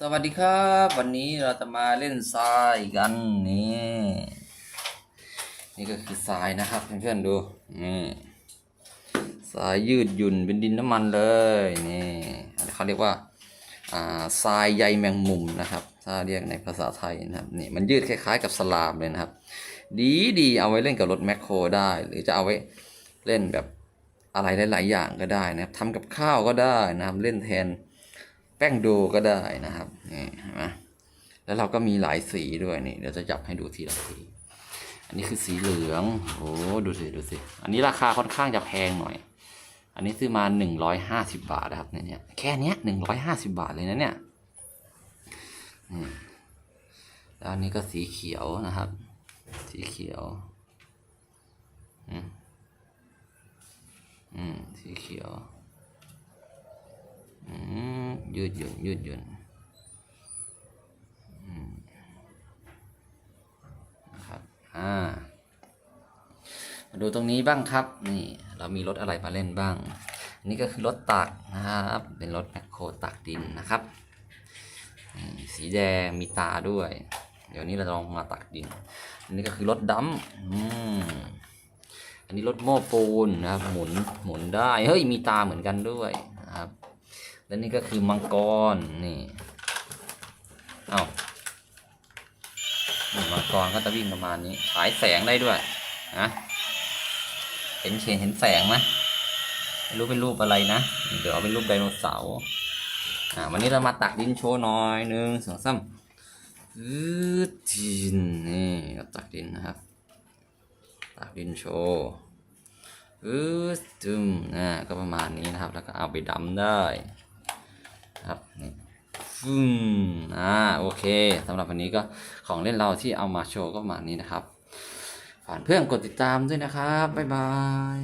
สวัสดีครับ วันนี้เราจะมาเล่นทรายกันนี่นี่ก็คือทรายนะครับเพื่อนๆดูนี่ทรายยืดหยุ่นเป็นดินน้ำมันเลยนี่เขาเรียกว่าอ่าทรายใยแมงมุมนะครับ ถ้าเรียกในภาษาไทยนะครับนี่มันยืดคล้ายๆกับสลามเลยนะครับ ดีดีๆเอาไว้เล่นกับรถแมคโครได้ หรือจะเอาไว้เล่นแบบอะไรหลายๆอย่างก็ได้นะครับทำกับข้าวก็ได้นะครับเล่นแทน แป้งโดก็ได้นะครับนี่เห็นไหมแล้วเราก็มีหลายสีด้วยนี่เดี๋ยวจะจับให้ดูทีละสีอันนี้คือสีเหลืองโอ้ดูสิดูสิอันนี้ราคาค่อนข้างจะแพงหน่อย อันนี้ซื้อมาหนึ่งร้อยห้าสิบาทนะครับเนี่ยแค่เนี้ยหนึ่งร้อยห้าสิบาทเลยนะเนี่ยนี่แล้วอันนี้ก็สีเขียวนะครับ สีเขียวอืมอืมสีเขียว ยืดหยุ่นยืดหยุ่นนะครับอ่ามาดูตรงนี้บ้างครับ นี่เรามีรถอะไรมาเล่นบ้างนนี้ก็คือรถตักนะครับ เป็นรถแมคโครตักดินนะครับ สีแดงมีตาด้วย เดี๋ยวนี้เราลองมาตักดิน อันนี้ก็คือรถดัมอันนี้รถโม้ปูนนะครับ หมุนหมุนได้ เฮ้ย มีตาเหมือนกันด้วย และนี่ก็คือมังกรนี่เอานี่มังกรก็จะวิ่งประมาณนี้ฉายแสงได้ด้วยนะเห็นเชนเห็นแสงไหมไม่รู้เป็นรูปอะไรนะเดี๋ยวเอาเป็นรูปไดโนเสาร์อ่าวันนี้เรามาตักดินโชว์หน่อยหนึ่งสองสามอืดดินนี่เราตักดินนะครับตักดินโชว์อืดตึมนะก็ประมาณนี้นะครับ แล้วก็เอาไปดำได้ ครับนี่ฟึ่มอ่าโอเคสำหรับวันนี้ก็ของเล่นเราที่เอามาโชว์ก็ประมาณนี้นะครับฝากเพื่อนกดติดตามด้วยนะครับบ๊ายบาย